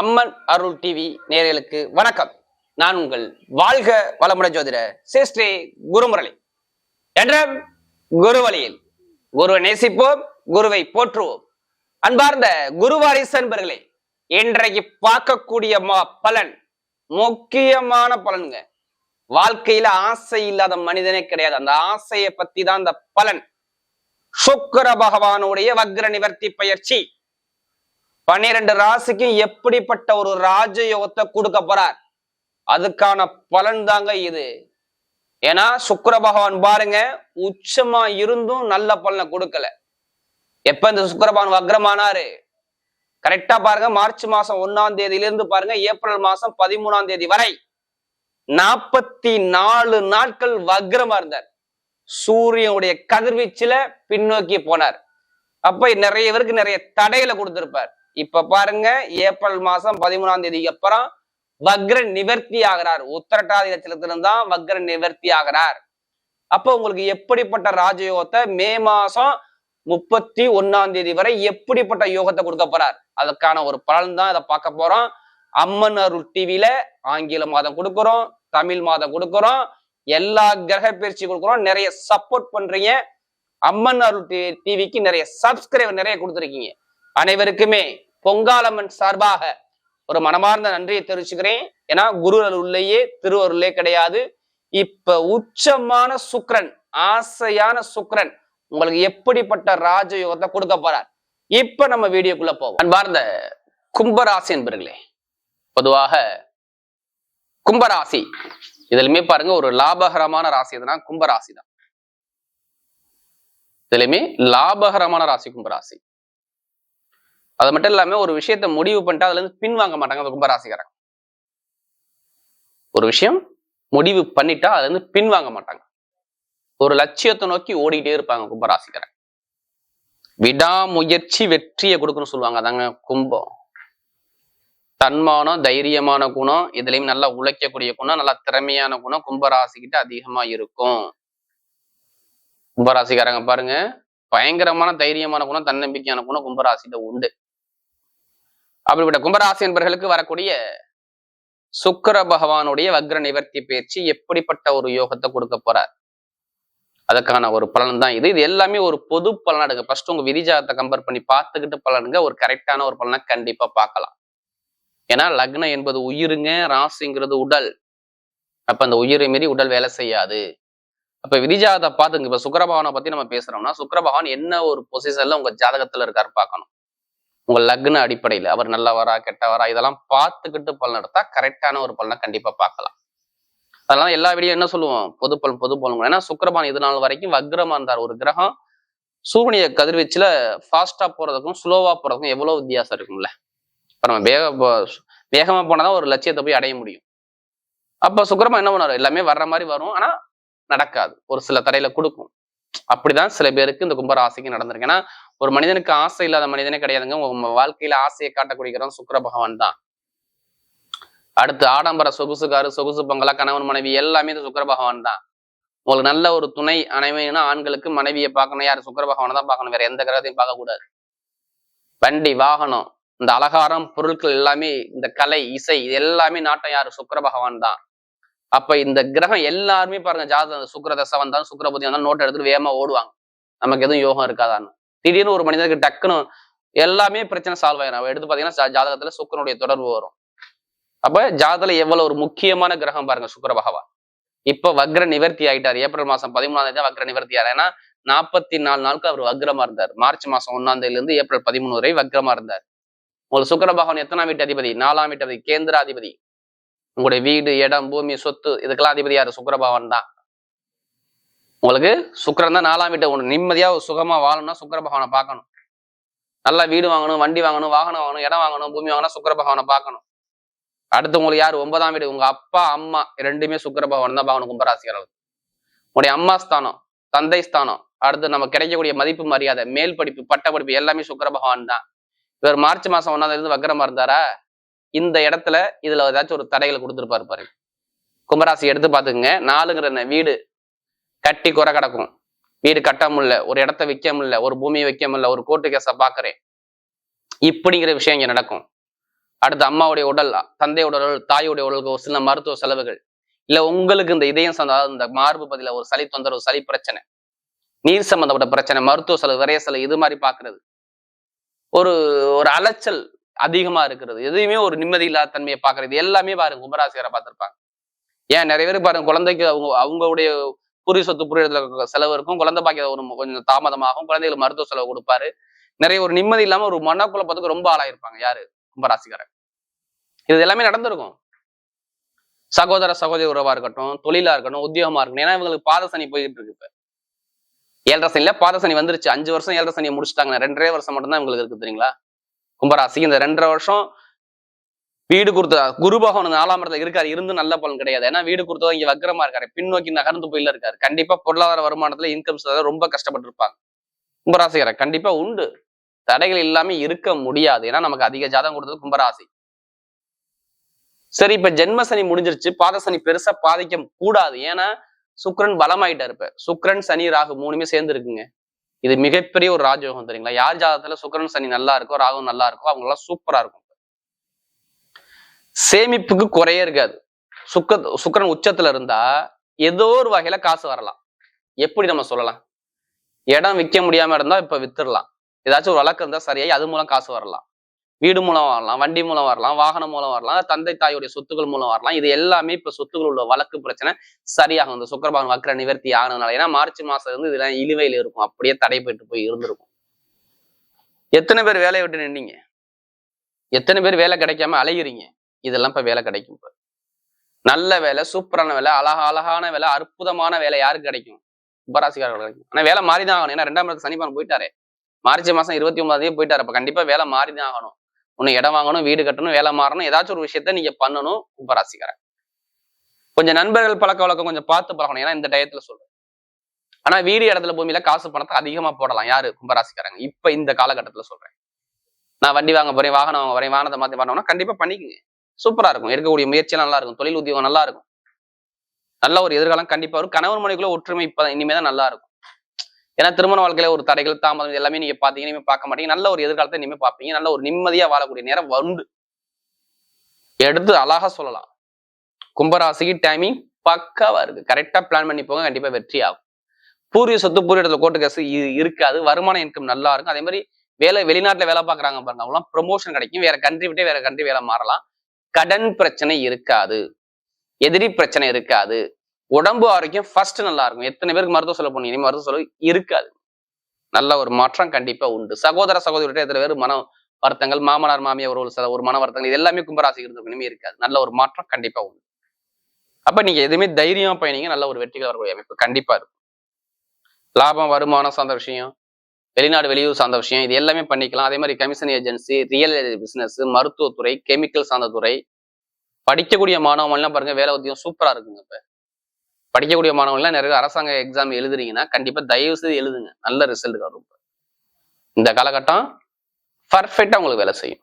அம்மன் அருள் TV நேர்களுக்கு வணக்கம். நான் உங்கள் வாழ்க வளமுடன் ஜோதிட சிஸ்ரீ குருமுரளி. என்ற குருவழியில் குருவை நேசிப்போம் குருவை போற்றுவோம். அன்பார்ந்த குருவாரிசு அன்பர்களே இன்றைக்கு பார்க்கக்கூடிய மா- பலன் முக்கியமான பலனுங்க. வாழ்க்கையில ஆசை இல்லாத மனிதனே கிடையாது. அந்த ஆசையை பத்தி தான் அந்த பலன். சுக்கர பகவானுடைய வக்ர நிவர்த்தி பயிற்சி. பன்னிரண்டு ராசிக்கும் எப்படிப்பட்ட ஒரு ராஜயோகத்தை கொடுக்க போறார்? அதுக்கான பலன் தாங்க இது. ஏன்னா சுக்கர பகவான் பாருங்க உச்சமா இருந்தும் நல்ல பலனை கொடுக்கல. எப்ப இந்த சுக்கர பகவான் வக்ரமானாரு? கரெக்டா பாருங்க மார்ச் மாசம் ஒன்னாம் தேதியில இருந்து பாருங்க ஏப்ரல் மாசம் பதிமூணாம் தேதி வரை நாற்பத்தி நாலு நாட்கள் வக்ரமா இருந்தார். சூரியனுடைய கதிர்வீச்சுல பின்னோக்கி போனார். அப்ப நிறைய பேருக்கு நிறைய தடைகளை கொடுத்திருப்பார். இப்ப பாருங்க ஏப்ரல் மாசம் பதிமூணாம் தேதிக்கு அப்புறம் வக்ர நிவர்த்தி ஆகிறார். உத்தரட்டாதி நட்சத்திரத்திலிருந்து தான் வக்ர நிவர்த்தி ஆகிறார். அப்ப உங்களுக்கு எப்படிப்பட்ட ராஜயோகத்தை மே மாசம் முப்பத்தி ஒன்னாம் தேதி வரை எப்படிப்பட்ட யோகத்தை கொடுக்க போறார்? அதுக்கான ஒரு பலன் தான் இதை பார்க்க போறோம். அம்மன் அருள் டிவில ஆங்கில மாதம் கொடுக்குறோம் தமிழ் மாதம் கொடுக்குறோம் எல்லா கிரக பயிற்சி கொடுக்குறோம். நிறைய சப்போர்ட் பண்றீங்க. அம்மன் அருள் டிவிக்கு நிறைய சப்ஸ்கிரைபர் நிறைய கொடுத்துருக்கீங்க. அனைவருக்குமே பொங்காலம்மன் சார்பாக ஒரு மனமார்ந்த நன்றியை தெரிவிச்சுக்கிறேன். ஏன்னா குரு அருள்லேயே திருவருளே கிடையாது. இப்ப உச்சமான சுக்ரன் ஆசையான சுக்ரன் உங்களுக்கு எப்படிப்பட்ட ராஜயோகத்தை கொடுக்க போறார்? இப்ப நம்ம வீடியோக்குள்ள போவோம். அன்பார்ந்த கும்பராசி என்பர்களே பொதுவாக கும்பராசி இதுலயுமே பாருங்க ஒரு லாபகரமான ராசி எதுனா கும்பராசி தான் இதுலயுமே லாபகரமான ராசி கும்பராசி. அது மட்டும் இல்லாம ஒரு விஷயத்த முடிவு பண்ணிட்டு அதுல இருந்து பின்வாங்க மாட்டாங்க அந்த கும்பராசிக்காரங்க. ஒரு விஷயம் முடிவு பண்ணிட்டா அதுல இருந்து பின்வாங்க மாட்டாங்க. ஒரு லட்சியத்தை நோக்கி ஓடிக்கிட்டே இருப்பாங்க கும்பராசிக்காரங்க. விடாமுயற்சி வெற்றியை கொடுக்கணும்னு சொல்லுவாங்க அதாங்க கும்பம். தன்மானம் தைரியமான குணம் இதுலயும் நல்லா உழைக்கக்கூடிய குணம் நல்லா திறமையான குணம் கும்பராசிக்கிட்ட அதிகமா இருக்கும். கும்பராசிக்காரங்க பாருங்க பயங்கரமான தைரியமான குணம் தன்னம்பிக்கையான குணம் கும்பராசிட்ட உண்டு. அப்படிப்பட்ட கும்பராசி என்பர்களுக்கு வரக்கூடிய சுக்கர பகவானுடைய வக்ர நிவர்த்தி பயிற்சி எப்படிப்பட்ட ஒரு யோகத்தை கொடுக்க போறார்? அதுக்கான ஒரு பலன் தான் இது. இது எல்லாமே ஒரு பொது பலன் எடுங்க. ஃபர்ஸ்ட் உங்க விதிஜாகத்தை கம்பேர் பண்ணி பார்த்துக்கிட்டு பலனுங்க. ஒரு கரெக்டான ஒரு பலனை கண்டிப்பா பார்க்கலாம். ஏன்னா லக்னம் என்பது உயிருங்க ராசிங்கிறது உடல். அப்ப அந்த உயிரை மீறி உடல் வேலை செய்யாது. அப்ப விதிஜாதத்தை பார்த்துங்க இப்ப சுக்கரபகவானை பத்தி நம்ம பேசுறோம்னா சுக்கரபகவான் என்ன ஒரு பொசிஷன்ல உங்க ஜாதகத்துல இருக்காரு பார்க்கணும். உங்க லக்ன அடிப்படையில அவர் நல்லவரா கெட்டவரா இதெல்லாம் பார்த்துக்கிட்டு பலன் எடுத்தா கரெக்டான ஒரு பலனை கண்டிப்பா பார்க்கலாம். அதனால எல்லா வீடியோ என்ன சொல்லுவோம்? பொது பலன் பொது பலன். ஏன்னா சுக்கரபான் இது நாள் வரைக்கும் வக்ரமா இருந்தார். ஒரு கிரகம் சூரியனிய கதிர்வீச்சுல ஃபாஸ்டா போறதுக்கும் ஸ்லோவா போறதுக்கும் எவ்வளவு வித்தியாசம் இருக்கும்ல? இப்ப நம்ம வேக போ- வேகமா போனாதான் ஒரு லட்சியத்தை போய் அடைய முடியும். அப்ப சுக்கிரமா என்ன பண்ணாரு எல்லாமே வர்ற மாதிரி வரும். ஆனா நடக்காது. ஒரு சில தடையில கொடுக்கும். அப்படிதான் சில பேருக்கு இந்த கும்பராசிக்கு நடந்திருக்கு. ஏன்னா ஒரு மனிதனுக்கு ஆசை இல்லாத மனிதனே கிடையாதுங்க. உங்க வாழ்க்கையில ஆசையை காட்டக்கூடியவன் சுக்கர பகவான் தான். அடுத்து ஆடம்பர சொகுசுக்காரு சொகுசு பங்களா கணவன் மனைவி எல்லாமே இந்த சுக்கர பகவான் தான். உங்களுக்கு நல்ல ஒரு துணை அனைவனா ஆண்களுக்கு மனைவியை பார்க்கணும். யார்? சுக்கர பகவானை தான் பார்க்கணும். வேற எந்த கிரகத்தையும் பார்க்கக்கூடாது. வண்டி வாகனம் இந்த அலங்காரம் பொருட்கள் எல்லாமே இந்த கலை இசை இது எல்லாமே நாட்டம் யாரு? சுக்கர பகவான் தான். அப்ப இந்த கிரகம் எல்லாருமே பாருங்க ஜாதகம் சுக்கர தசை வந்தாலும் சுக்கிரபதி வந்தாலும் நோட் எடுத்துட்டு வேகமா ஓடுவாங்க. நமக்கு எதுவும் யோகம் இருக்காதான்னு. திடீர்னு ஒரு மனிதனுக்கு டக்குன்னு எல்லாமே பிரச்சனை சால்வ் ஆயிரும். எடுத்து பாத்தீங்கன்னா ஜாதகத்துல சுக்கரனுடைய தொடர்பு வரும். அப்ப ஜாதகத்துல எவ்வளவு ஒரு முக்கியமான கிரகம் பாருங்க சுக்கர பகவான். இப்ப வக்ர நிவர்த்தி ஆயிட்டார். ஏப்ரல் மாசம் பதிமூணாம் தேதி தான் வக்ர நிவர்த்தி ஆறு ஏன்னா நாற்பத்தி நாலு நாளுக்கு அவர் வக்ரமா இருந்தார். மார்ச் மாசம் ஒன்னாம் தேதியில இருந்து ஏப்ரல் பதிமூணு வரை வக்ரமா இருந்தார். உங்களுக்கு சுக்கர பகவான் எத்தனாம் வீட்டு அதிபதி? நாலாம் வீட்டு அதிபதி. கேந்திராதிபதி. உங்களுடைய வீடு இடம் பூமி சொத்து இதுக்கெல்லாம் அதிபதி யாரு? சுக்கரபகவான் தான். உங்களுக்கு சுக்கிரன் தான் நாலாம் வீட்டை ஒன்று நிம்மதியா ஒரு சுகமா வாழணும்னா சுக்கிர பகவானை பார்க்கணும். நல்லா வீடு வாங்கணும் வண்டி வாங்கணும் வாகனம் வாங்கணும் இடம் வாங்கணும் பூமி வாங்கணும் சுக்கிர பகவானை பார்க்கணும். அடுத்து உங்களுக்கு யார்? ஒன்பதாம் வீடு. உங்க அப்பா அம்மா ரெண்டுமே சுக்கிர பகவான் தான் பார்க்கணும் கும்பராசிக்காரர்கள் உங்களுடைய அம்மா ஸ்தானம் தந்தை ஸ்தானம். அடுத்து நம்ம கிடைக்கக்கூடிய மதிப்பு மரியாதை மேல் படிப்பு பட்ட படிப்பு எல்லாமே சுக்கிர பகவான் தான். இவர் மார்ச் மாசம் ஒன்னாவது தேதி வக்கரமா இருந்தாரா? இந்த இடத்துல இதுல ஏதாச்சும் ஒரு தடைகளை கொடுத்துருப்பாரு பாருங்க. கும்பராசி எடுத்து பாத்துக்கங்க நாலுங்கிற என்ன? வீடு கட்டி குறை கிடக்கும். வீடு கட்ட முடியல. ஒரு இடத்த விற்க முடியல. ஒரு பூமியை வைக்க முடியல. ஒரு கோர்ட்டு கேஸை பாக்குறேன் இப்படிங்கிற விஷயம் இங்க நடக்கும். அடுத்து அம்மாவுடைய உடல் தந்தையோட உடல் தாயோடைய உடலுக்கு ஒரு சில மருத்துவ செலவுகள். இல்ல உங்களுக்கு இந்த இதயம் சார்ந்த இந்த மார்பு பதில ஒரு சளி தொந்தரவு சளி பிரச்சனை நீர் சம்பந்தப்பட்ட பிரச்சனை மருத்துவ செலவு விரைய செலவு இது மாதிரி பாக்குறது ஒரு ஒரு அலைச்சல் அதிகமா இருக்கிறது. எதுவுமே ஒரு நிம்மதி இல்லாத தன்மையை பாக்குறது எல்லாமே பாருங்க கும்பராசிகரை பார்த்திருப்பாங்க. ஏன்? நிறைய பேர் பாருங்க குழந்தைக்கு அவங்க அவங்களுடைய புரிய சொத்து புரியறதுல செலவு இருக்கும். குழந்தை பாக்கிய ஒரு கொஞ்சம் தாமதமாகும். குழந்தைகளுக்கு மருத்துவ செலவு கொடுப்பாரு. நிறைய ஒரு நிம்மதி இல்லாம ஒரு மனக்குழப்பத்துக்கு ரொம்ப ஆளாயிருப்பாங்க யாரு? கும்பராசிக்காரன் இது எல்லாமே நடந்திருக்கும். சகோதர சகோதரி உறவா இருக்கட்டும் தொழிலா இருக்கட்டும் உத்தியோகமா இருக்கட்டும். ஏன்னா இவங்களுக்கு பாதசனி போயிட்டு இருக்கு இப்ப. ஏழரை சனியில பாதசனி வந்துருச்சு. அஞ்சு வருஷம் ஏழரை சனியை முடிச்சுட்டாங்க. ரெண்டரை வருஷம் மட்டும்தான் இவங்களுக்கு இருக்கு தெரியுங்களா? கும்பராசி இந்த ரெண்டரை வருஷம் வீடு கொடுத்த குரு பகவான் நாலாம் இடத்துல இருக்காரு. இருந்து நல்ல பலன் கிடையாது. ஏன்னா வீடு கொடுத்தவங்க இங்க வக்கரமா இருக்காரு. பின்னோக்கி நகர்ந்து போயில இருக்காரு. கண்டிப்பா பொருளாதார வருமானத்துல இன்கம்ஸ் ரொம்ப கஷ்டப்பட்டு இருப்பாங்க கும்பராசிக்கார கண்டிப்பா உண்டு. தடைகள் இல்லாம இருக்க முடியாது. ஏன்னா நமக்கு அதிக ஜாதகம் கொடுத்தது கும்பராசி. சரி இப்ப ஜென்மசனி முடிஞ்சிருச்சு. பாதசனி பெருசா பாதிக்க கூடாது ஏன்னா சுக்ரன் பலமாயிட்டா இருப்ப சுக்ரன் சனி ராகு மூணுமே சேர்ந்து இருக்குங்க இது மிகப்பெரிய ஒரு ராஜயோகம் தெரியுங்களா? யார் ஜாதகத்துல சுக்ரன் சனி நல்லா இருக்கோ ராகு நல்லா இருக்கோ அவங்க எல்லாம் சூப்பரா இருக்கும். சேமிப்புக்கு குறையே இருக்காது. சுக்க சுக்கரன் உச்சத்துல இருந்தா ஏதோ ஒரு வகையில காசு வரலாம். எப்படி நம்ம சொல்லலாம்? இடம் விற்க முடியாம இருந்தா இப்ப வித்துடலாம். ஏதாச்சும் ஒரு வழக்கு இருந்தா சரியாயி அது மூலம் காசு வரலாம். வீடு மூலம் வரலாம் வண்டி மூலம் வரலாம் வாகனம் மூலம் வரலாம் தந்தை தாயுடைய சொத்துக்கள் மூலம் வரலாம். இது எல்லாமே இப்ப சொத்துக்கள் உள்ள வழக்கு பிரச்சனை சரியாகும் இந்த சுக்கரபான் வக்கர நிவர்த்தி ஆனதுனால. ஏன்னா மார்ச் மாசம் இருந்து இதெல்லாம் இழுவையில் இருக்கும். அப்படியே தடைப்பட்டு போய் இருந்திருக்கும். எத்தனை பேர் வேலையை விட்டு நின்னீங்க? எத்தனை பேர் வேலை கிடைக்காம அலைகிறீங்க இதெல்லாம் இப்ப வேலை கிடைக்கும் இப்ப. நல்ல வேலை சூப்பரான வேலை அழகா அழகான வேலை அற்புதமான வேலை யாருக்கு கிடைக்கும்? உபராசிக்காரர்கள் கிடைக்கும். ஆனா வேலை மாறிதான் ஆகணும். ஏன்னா ரெண்டாம் இடத்துக்கு சனிப்பான் போயிட்டாரு. மார்ச் மாசம் இருபத்தி ஒன்பதாம் தேதி போயிட்டாரு. அப்ப கண்டிப்பா வேலை மாறிதான் ஆகணும். ஒண்ணு இடம் வாங்கணும் வீடு கட்டணும் வேலை மாறணும் ஏதாச்சும் ஒரு விஷயத்த நீங்க பண்ணணும் கும்பராசிக்காரன் கொஞ்சம் நண்பர்கள் பழக்க வழக்கம் கொஞ்சம் பார்த்து பழகணும். ஏன்னா இந்த டயத்துல சொல்றேன். ஆனா வீடு இடத்துல பூமியில காசு பணத்தை அதிகமா போடலாம். யாரு? கும்பராசிக்காரங்க. இப்ப இந்த காலகட்டத்துல சொல்றேன். நான் வண்டி வாங்க போறேன் வாகனம் வாங்க போறேன் வாகனத்தை மாத்தி பண்ணோம்னா கண்டிப்பா பண்ணிக்கங்க. சூப்பரா இருக்கும். எடுக்கக்கூடிய முயற்சியெல்லாம் நல்லா இருக்கும். தொழில் உத்தியோகம் நல்லா இருக்கும். நல்ல ஒரு எதிர்காலம் கண்டிப்பா வரும். கணவன் மனைக்குள்ள ஒற்றுமை இப்ப இனிமேதான் நல்லா இருக்கும். ஏன்னா திருமண வாழ்க்கையில ஒரு தடைகள் தாமதம் எல்லாமே நீங்க பாத்தீங்கன்னா இனிமே பார்க்க மாட்டீங்க. நல்ல ஒரு எதிர்காலத்தை இனிமே பார்ப்பீங்க. நல்ல ஒரு நிம்மதியா வாழக்கூடிய நேரம் உண்டு. எடுத்து அழகா சொல்லலாம். கும்பராசிக்கு டைமிங் பக்காவா இருக்கு கரெக்டா பிளான் பண்ணி போங்க. கண்டிப்பா வெற்றி ஆகும். பூர்வீக சொத்து பூரிய இடத்துல கோட்டு கேஸ் இருக்காது. வருமான இன்கம் நல்லா இருக்கும். அதே மாதிரி வேலை வெளிநாட்டுல வேலை பார்க்கறாங்க பாருங்க. அவங்களாம் ப்ரொமோஷன் கிடைக்கும். வேற கண்ட்ரி விட்டே வேற கண்ட்ரி வேலை மாறலாம். கடன் பிரச்சனை இருக்காது. எதிரி பிரச்சனை இருக்காது. உடம்பு ஆரோக்கியம் ஃபர்ஸ்ட் நல்லா இருக்கும் எத்தனை பேருக்கு மருத்துவ செலவு பண்ணி இனிமே மருத்துவ செலவு இருக்காது. நல்ல ஒரு மாற்றம் கண்டிப்பா உண்டு. சகோதர சகோதரிகிட்ட எத்தனை பேர் மன வருத்தங்கள் மாமனார் மாமியார் ஒரு சில ஒரு மன வருத்தங்கள் இது எல்லாமே கும்பராசி இருந்தவங்க இனிமே இருக்காது. நல்ல ஒரு மாற்றம் கண்டிப்பா உண்டு. அப்ப நீங்க எதுவுமே தைரியமா பயணிங்க நல்ல ஒரு வெற்றிகள் வரக்கூடிய அமைப்பு கண்டிப்பா இருக்கும். லாபம் வருமானம் சார்ந்த விஷயம் வெளிநாடு வெளியூர் சார்ந்த விஷயம் இது எல்லாமே பண்ணிக்கலாம். அதே மாதிரி கமிஷன் ஏஜென்சி ரியல் பிசினஸ் மருத்துவத்துறை கெமிக்கல் சார்ந்த துறை படிக்கக்கூடிய மாணவர்கள்லாம் பாருங்க வேலை உத்தியம் சூப்பரா இருக்குங்க இப்ப. படிக்கக்கூடிய மாணவர்கள்லாம் நிறைய அரசாங்க எக்ஸாம் எழுதுறீங்கன்னா கண்டிப்பா தயவு செய்து எழுதுங்க. நல்ல ரிசல்ட் வரும் இந்த காலகட்டம் பர்ஃபெக்டா உங்களுக்கு வேலை செய்யும்.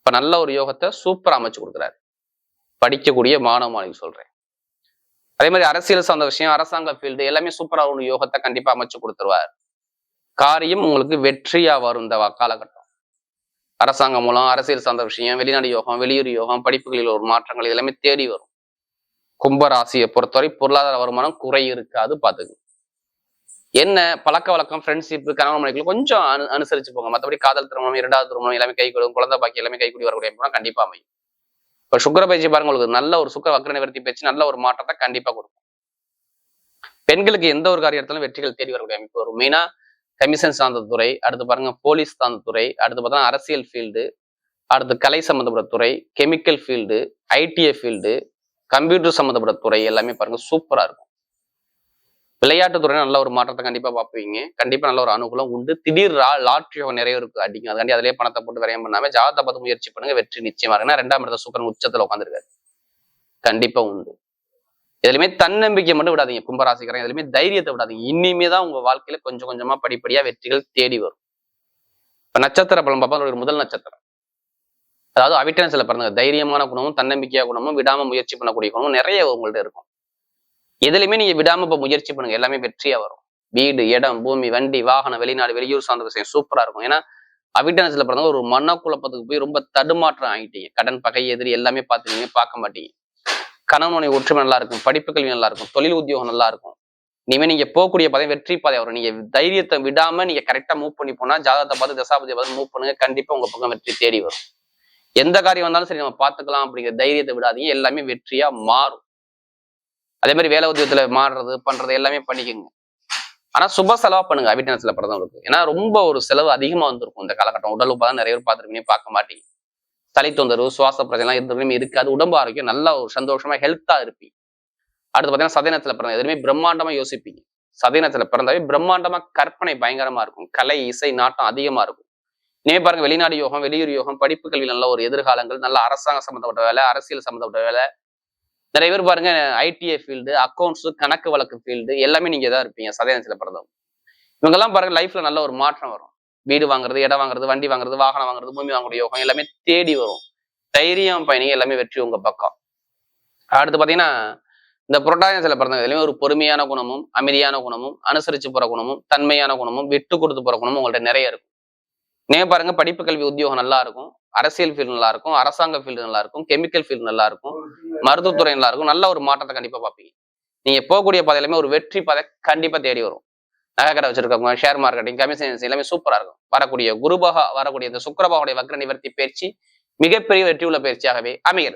இப்ப நல்ல ஒரு யோகத்தை சூப்பரா அமைச்சு கொடுக்குறாரு. படிக்கக்கூடிய மாணவ மாணவி சொல்றேன். அதே மாதிரி அரசியல் சார்ந்த விஷயம் அரசாங்க ஃபீல்டு எல்லாமே சூப்பரா ஒரு யோகத்தை கண்டிப்பா அமைச்சு கொடுத்துருவார். காரியம் உங்களுக்கு வெற்றியா வரும் இந்த காலகட்டம். அரசாங்கம் மூலம் அரசியல் சார்ந்த விஷயம் வெளிநாடு யோகம் வெளியூர் யோகம் படிப்புகளில் ஒரு மாற்றங்கள் எல்லாமே தேடி வரும். கும்ப ராசியை பொறுத்தவரை பொருளாதார வருமானம் குறை இருக்காது பார்த்துக்கு என்ன பழக்க வழக்கம் ஃப்ரெண்ட்ஷிப் கணவன் மனைவிகள் கொஞ்சம் அனு அனுசரிச்சு போங்க. மற்றபடி காதல் திருமணம் இரண்டாவது திருமணம் எல்லாமே கை கொடுக்கும் குழந்தை பாக்கி எல்லாமே கைக்கூடி வரக்கூடிய போனால் கண்டிப்பாக அமையும். இப்போ சுக்கர பயிற்சி பாருங்க உங்களுக்கு நல்ல ஒரு சுக்கர வக்ர நிவர்த்தி பயிற்சி நல்ல ஒரு மாற்றத்தை கண்டிப்பாக கொடுக்கும். பெண்களுக்கு எந்த ஒரு காரியத்திலும் வெற்றிகள் தேடி வரக்கூடிய அமைப்பு வரும். மெயினா கமிஷன் சார்ந்த துறை அடுத்து பாருங்க போலீஸ் சார்ந்த துறை அடுத்து பார்த்தா அரசியல் ஃபீல்டு அடுத்து கலை சம்மந்தப்பட்ட துறை chemical field ITI field computer சம்மந்தப்பட்ட துறை எல்லாமே பாருங்க சூப்பரா இருக்கும். விளையாட்டு துறை நல்ல ஒரு மாற்றத்தை கண்டிப்பா பார்ப்பீங்க. கண்டிப்பா நல்ல ஒரு அனுகூலம் உண்டு. திடீர் லாட்ரி நிறைய இருக்கு. அடிக்கும் அதுக்காண்டி அதிலே பணத்தை போட்டு விரையம் பண்ணாம ஜாதகத்தை பார்த்து முயற்சி பண்ணுங்க. வெற்றி நிச்சயமா இருக்குன்னா ரெண்டாம் இடத்த சூப்பரன் உச்சத்துல உட்காந்துருக்காரு கண்டிப்பா உண்டு. எதுலையுமே தன்னம்பிக்கை மட்டும் விடாதீங்க. கும்பராசிக்காரன் எதுலையுமே தைரியத்தை விடாதீங்க. இனிமே தான் உங்க வாழ்க்கையில கொஞ்சம் கொஞ்சமா படிப்படியா வெற்றிகள் தேடி வரும். இப்ப நட்சத்திர பலம் பார்ப்பா ஒரு முதல் நட்சத்திரம். அதாவது அவிட்டன்ஸ்ல பிறந்தவங்க தைரியமான குணமும் தன்னம்பிக்கையா குணமும் விடாம முயற்சி பண்ணக்கூடிய குணமும் நிறைய உங்கள்ட்ட இருக்கும். எதுலையுமே நீங்க விடாம இப்ப முயற்சி பண்ணுங்க எல்லாமே வெற்றியா வரும். வீடு இடம் பூமி வண்டி வாகனம் வெளிநாடு வெளியூர் சார்ந்த விஷயம் சூப்பரா இருக்கும். ஏன்னா அவிட்டன்ஸ்ல பிறந்த ஒரு மனக்குழப்பத்துக்கு போய் ரொம்ப தடுமாற்றம் ஆகிட்டீங்க கடன் பகை எதிரி எல்லாமே பார்த்துருக்கீங்க பார்க்க மாட்டீங்க. கணவனுடைய ஒற்றுமை நல்லா இருக்கும் படிப்பு கல்வி நல்லா இருக்கும் தொழில் உத்தியோகம் நல்லா இருக்கும். இனிமே நீங்க போகக்கூடிய பாதை வெற்றி பாதை வரும். நீங்க தைரியத்தை விடாம நீங்க கரெக்டா மூவ் பண்ணி போனா ஜாதகத்தை பார்த்து தசாபதியை பார்த்து மூவ் பண்ணுங்க கண்டிப்பா உங்க பக்கம் வெற்றி தேடி வரும். எந்த காரியம் வந்தாலும் சரி நம்ம பார்த்துக்கலாம் அப்படிங்கிற தைரியத்தை விடாதீங்க. எல்லாமே வெற்றியா மாறும். அதே மாதிரி வேலை உத்தியோகத்துல மாறுறது பண்றது எல்லாமே பண்ணிக்கோங்க. ஆனா சுப செலவா பண்ணுங்க. அவிட்டனத்துல பிறந்தவங்களுக்கு ஏன்னா ரொம்ப ஒரு செலவு அதிகமா வந்திருக்கும் இந்த காலகட்டம். உடல் உபாதம் நிறைய பேர் பார்த்துருக்கீங்க பார்க்க மாட்டீங்க. தலை தொந்தரவு சுவாச பிரச்சனை எல்லாம் எதுவுமே இருக்காது. உடம்பு ஆரோக்கியம் நல்லா ஒரு சந்தோஷமா ஹெல்த்தா இருப்பீங்க. அடுத்து பார்த்தீங்கன்னா சதயனத்துல பிறந்த எதுவுமே பிரம்மாண்டமா யோசிப்பீங்க. சதயனத்துல பிறந்தாவே பிரம்மாண்டமா கற்பனை பயங்கரமா இருக்கும். கலை இசை நாட்டம் அதிகமா இருக்கும். நீ பாருங்க வெளிநாடு யோகம் வெளியூர் யோகம் படிப்பு கல்வி நல்ல ஒரு எதிர்காலங்கள் நல்ல அரசாங்க சம்மந்தப்பட்ட வேலை அரசியல் சம்மந்தப்பட்ட வேலை. நிறைய பேர் பாருங்க ஐடிஐ ஃபீல்டு அக்கௌண்ட்ஸ் கணக்கு வழக்கு ஃபீல்டு எல்லாமே நீங்க தான் இருப்பீங்க சதயனத்துல பிறந்தவங்க. இவங்கெல்லாம் பாருங்க லைஃப்ல நல்ல ஒரு மாற்றம் வரும். வீடு வாங்குறது இடம் வாங்குறது வண்டி வாங்குறது வாகனம் வாங்குறது பூமி வாங்குற யோகம் எல்லாமே தேடி வரும். தைரியம் பயணிங்க எல்லாமே வெற்றி உங்க பக்கம். அடுத்து பாத்தீங்கன்னா இந்த புரட்டாயத்தில் பிறந்தவங்க எல்லாமே ஒரு பொறுமையான குணமும் அமைதியான குணமும் அனுசரிச்சு போற குணமும் தன்மையான குணமும் விட்டு கொடுத்து போற குணமும் உங்கள்ட்ட நிறைய இருக்கும். நீங்க பாருங்க படிப்பு கல்வி உத்தியோகம் நல்லா இருக்கும் அரசியல் ஃபீல்டு நல்லா இருக்கும் அரசாங்க ஃபீல்டு நல்லா இருக்கும் கெமிக்கல் ஃபீல்டு நல்லா இருக்கும் மருத்துவத்துறை நல்லா இருக்கும் நல்ல ஒரு மாற்றத்தை கண்டிப்பா பார்ப்பீங்க. நீங்க போகக்கூடிய பாதையிலுமே ஒரு வெற்றி பாதை கண்டிப்பா தேடி வரும். நகைக்கடை வச்சிருக்கவங்க ஷேர் மார்க்கெட்டிங் கமிஷன் எல்லாமே சூப்பரா இருக்கும். வரக்கூடிய குருபாக வரக்கூடிய இந்த சுக்கரபாவுடைய வக்ர நிவர்த்தி பயிற்சி மிகப்பெரிய வெற்றி உள்ள பயிற்சியாகவே அமைகிறது.